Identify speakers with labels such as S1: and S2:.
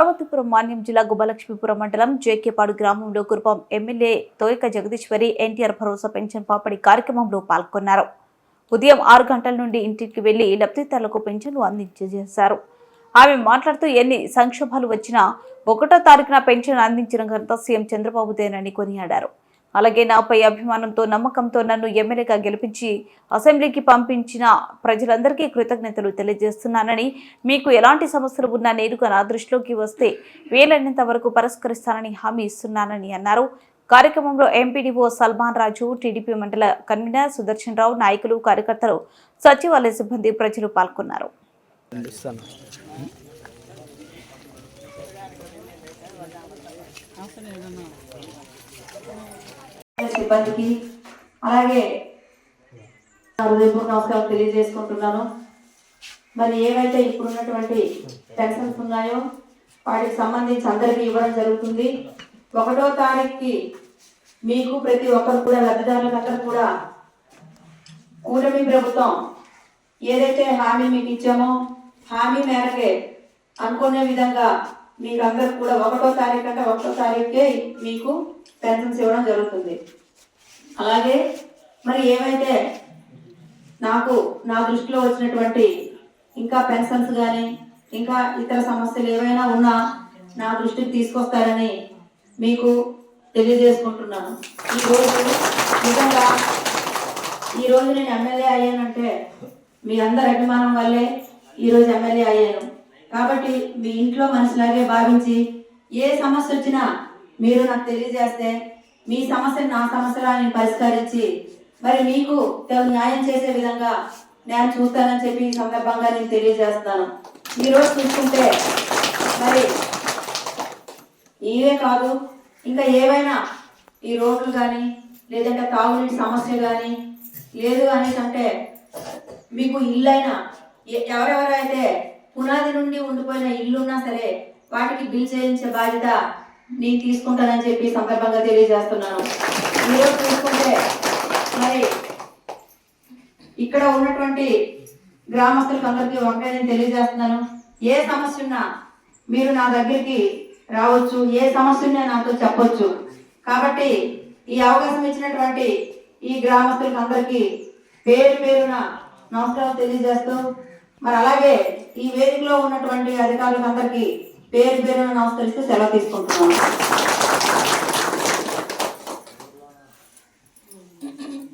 S1: పార్వతీపురం మాన్యం జిల్లా గుబ్బలక్ష్మీపురం మండలం జేకేపాడు గ్రామంలో కురుపం ఎమ్మెల్యే తోయక జగదీశ్వరి ఎన్టీఆర్ భరోసా పెన్షన్ పాపడి కార్యక్రమంలో పాల్గొన్నారు. ఉదయం ఆరు గంటల నుండి ఇంటికి వెళ్ళి లబ్ధిదారులకు పెన్షన్లు అందించేశారు. ఆమె మాట్లాడుతూ ఎన్ని సంక్షోభాలు వచ్చినా ఒకటో తారీఖున పెన్షన్ అందించిన ఘనత సీఎం చంద్రబాబుదేనని కొనియాడారు. అలాగే నాపై అభిమానంతో నమ్మకంతో నన్ను ఎమ్మెల్యేగా గెలిపించి అసెంబ్లీకి పంపించిన ప్రజలందరికీ కృతజ్ఞతలు తెలియజేస్తున్నానని మీకు ఎలాంటి సమస్యలు ఉన్నా నేరుగా నా దృష్టిలోకి వస్తే వీలైనంత వరకు పరిష్కరిస్తానని హామీ ఇస్తున్నానని అన్నారు. కార్యక్రమంలో ఎంపీడీఓ సల్మాన్ రాజు టీడీపీ మండల కన్వీనర్ సుదర్శన్ రావు నాయకులు కార్యకర్తలు సచివాలయ సిబ్బంది ప్రజలు పాల్గొన్నారు.
S2: సిబ్బందికి అలాగే నా హృదయపూర్వక నమస్కారం తెలియజేసుకుంటున్నాను. మరి ఏవైతే ఇప్పుడున్నటువంటి పెన్షన్స్ ఉన్నాయో వాటికి సంబంధించి అందరికీ ఇవ్వడం జరుగుతుంది. ఒకటో తారీఖుకి మీకు ప్రతి ఒక్కరు కూడా లబ్ధిదారులందరూ కూడా కూటమి ప్రభుత్వం ఏదైతే హామీ మీకు ఇచ్చామో హామీ మేరకే అనుకునే విధంగా మీకు అందరికి కూడా ఒకటో తారీఖు అంటే ఒకటో తారీఖుకే మీకు పెన్షన్స్ ఇవ్వడం జరుగుతుంది. అలాగే మరి ఏవైతే నాకు నా దృష్టిలో వచ్చినటువంటి ఇంకా పెన్షన్స్ కానీ ఇంకా ఇతర సమస్యలు ఏవైనా ఉన్నా నా దృష్టికి తీసుకొస్తారని మీకు తెలియజేసుకుంటున్నాను. ఈరోజు నిజంగా ఈరోజు నేను ఎమ్మెల్యే అయ్యానంటే మీ అందరి అభిమానం వల్లే ఈరోజు ఎమ్మెల్యే అయ్యాను. కాబట్టి మీ ఇంట్లో మనసులాగే భావించి ఏ సమస్య వచ్చినా మీరు నాకు తెలియజేస్తే మీ సమస్యను నా సమస్యలా నేను పరిష్కరించి మరి మీకు న్యాయం చేసే విధంగా నేను చూస్తానని చెప్పి ఈ సందర్భంగా నేను తెలియజేస్తాను. ఈరోజు చూసుకుంటే మరి ఇవే కాదు ఇంకా ఏవైనా ఈ రోడ్లు కానీ లేదంటే తాగునీటి సమస్య కానీ లేదు అనేటంటే మీకు ఇల్లైనా ఎవరెవరైతే పునాది నుండి ఉండిపోయిన ఇల్లున్నా సరే వాటికి బిల్ చేయించే బాధ్యత నేను తీసుకుంటానని చెప్పి సందర్భంగా తెలియజేస్తున్నాను. ఈరోజు చూసుకుంటే మరి ఇక్కడ ఉన్నటువంటి గ్రామస్తులకు అందరికీ ఒకటే నేను తెలియజేస్తున్నాను. ఏ సమస్య ఉన్నా మీరు నా దగ్గరికి రావచ్చు. ఏ సమస్య ఉన్నా నాతో చెప్పొచ్చు. కాబట్టి ఈ అవకాశం ఇచ్చినటువంటి ఈ గ్రామస్తులకు అందరికీ పేరు పేరున నమస్కారం తెలియజేస్తూ మరి అలాగే ఈ వేదికలో ఉన్నటువంటి అధికారులకు అందరికీ పేరు పేరు నమస్కరిస్తూ సెలవు తీసుకుంటున్నాను.